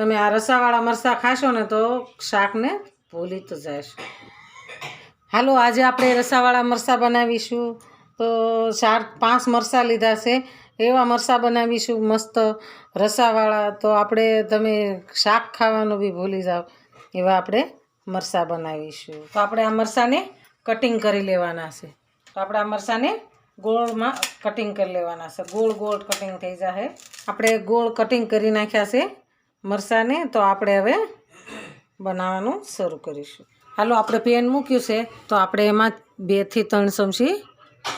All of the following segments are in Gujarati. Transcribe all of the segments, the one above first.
તમે આ રસાવાળા મરચાં ખાશો ને તો શાકને ભૂલી તો જશો. હાલો, આજે આપણે રસાવાળા મરચાં બનાવીશું. તો ચાર, પાંચ મરચાં લીધા છે. એવા મરચાં બનાવીશું મસ્ત રસાવાળા. તો આપણે, તમે શાક ખાવાનું બી ભૂલી જાઓ. એવા આપણે મરચાં બનાવીશું. તો આપણે આ મરચાંને કટિંગ કરી લેવાના છે. તો આપણે આ મરચાંને ગોળમાં કટિંગ કરી લેવાના છે. ગોળ ગોળ કટિંગ થઈ જશે આપણે ગોળ કટિંગ કરી નાખ્યા છે. મરચાંને તો આપણે હવે બનાવવાનું શરૂ કરીશું. હાલો, આપણે પેન મૂક્યું છે, તો આપણે એમાં બેથી ત્રણ ચમચી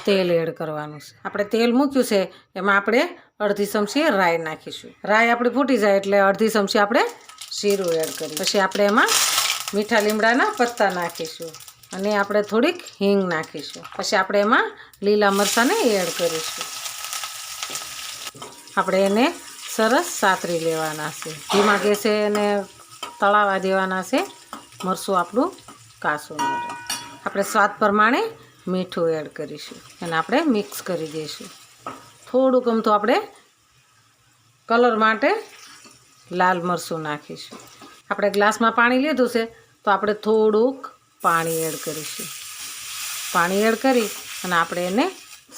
તેલ એડ કરવાનું છે. આપણે તેલ મૂક્યું છે, એમાં આપણે અડધી ચમચી રાઈ નાખીશું. રાઈ આપણી ફૂટી જાય એટલે અડધી ચમચી આપણે જીરું એડ કરીએ પછી આપણે એમાં મીઠા લીમડાના પત્તા નાખીશું અને આપણે થોડીક હિંગ નાખીશું. પછી આપણે એમાં લીલા મરચાંને એડ કરીશું. આપણે એને સરસ સાતરી લેવાના છે. ધીમા ગેસે એને તળાવા દેવાના છે. મરસું આપણું કાસું આપણે સ્વાદ પ્રમાણે મીઠું એડ કરીશું અને આપણે મિક્સ કરી દઈશું. થોડુંક આમ તો આપણે કલર માટે લાલ મરચું નાખીશું. આપણે ગ્લાસમાં પાણી લીધું છે, તો આપણે થોડુંક પાણી એડ કરીશું. પાણી એડ કરી અને આપણે એને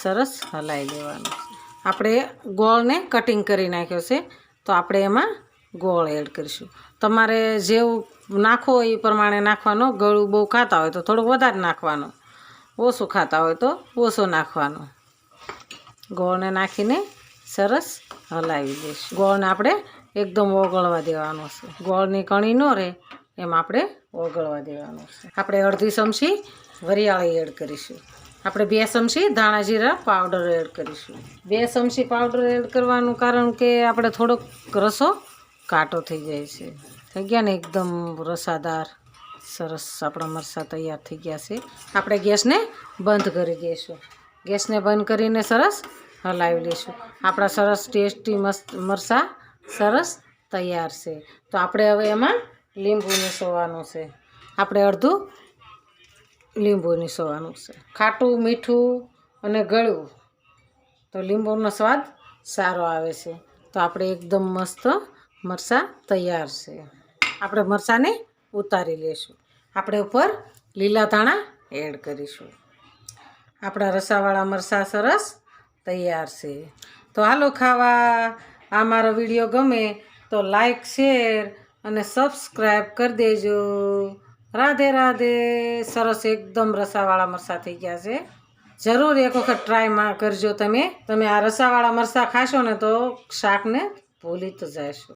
સરસ હલાવી લેવાનું આપણે ગોળને કટિંગ કરી નાખ્યો છે. તો આપણે એમાં ગોળ એડ કરીશું. તમારે જેવું નાખો એ પ્રમાણે નાખવાનો. ગળું બહુ ખાતા હોય તો થોડુંક વધારે નાખવાનું. ઓછું ખાતા હોય તો ઓછું નાખવાનું. ગોળને નાખીને સરસ હલાવી દઈશું. ગોળને આપણે એકદમ ઓગળવા દેવાનો છે. ગોળની કણી ન રહે, એમ આપણે ઓગળવા દેવાનું છે. આપણે અડધી ચમચી વરિયાળી એડ કરીશું. આપણે બે ચમચી ધાણા જીરા પાવડર એડ કરીશું. બે ચમચી પાવડર એડ કરવાનું કારણ કે આપણે થોડોક રસો કાટો થઈ જાય છે. થઈ ગયા ને એકદમ રસાદાર, સરસ આપણા મરચાં તૈયાર થઈ ગયા છે. આપણે ગેસને બંધ કરી દઈશું. ગેસને બંધ કરીને સરસ હલાવી લઈશું. આપણા સરસ ટેસ્ટી મસ્ત મરચાં સરસ તૈયાર છે. તો આપણે હવે એમાં લીંબુ નીસોવાનું છે. આપણે અડધું લીંબુ નીસોવાનું છે. ખાટું, મીઠું અને ગળ્યું. તો લીંબુનો સ્વાદ સારો આવે છે. તો આપણે એકદમ મસ્ત મરચાં તૈયાર છે. આપણે મરચાંને ઉતારી લઈશું. આપણે ઉપર લીલા ધાણા એડ કરીશું. આપણા રસાવાળા મરચાં સરસ તૈયાર છે. તો હાલો ખાવા. આ મારો વીડિયો ગમે તો લાઈક, શેર અને સબસ્ક્રાઈબ કરી દેજો. રાધે રાધે, સરસ એકદમ રસાવાળા મરચાં થઈ ગયા છે. જરૂર એક વખત ટ્રાયમાં કરજો તમે. તમે આ રસાવાળા મરચાં ખાશો ને તો શાકને ભૂલી તો જશો.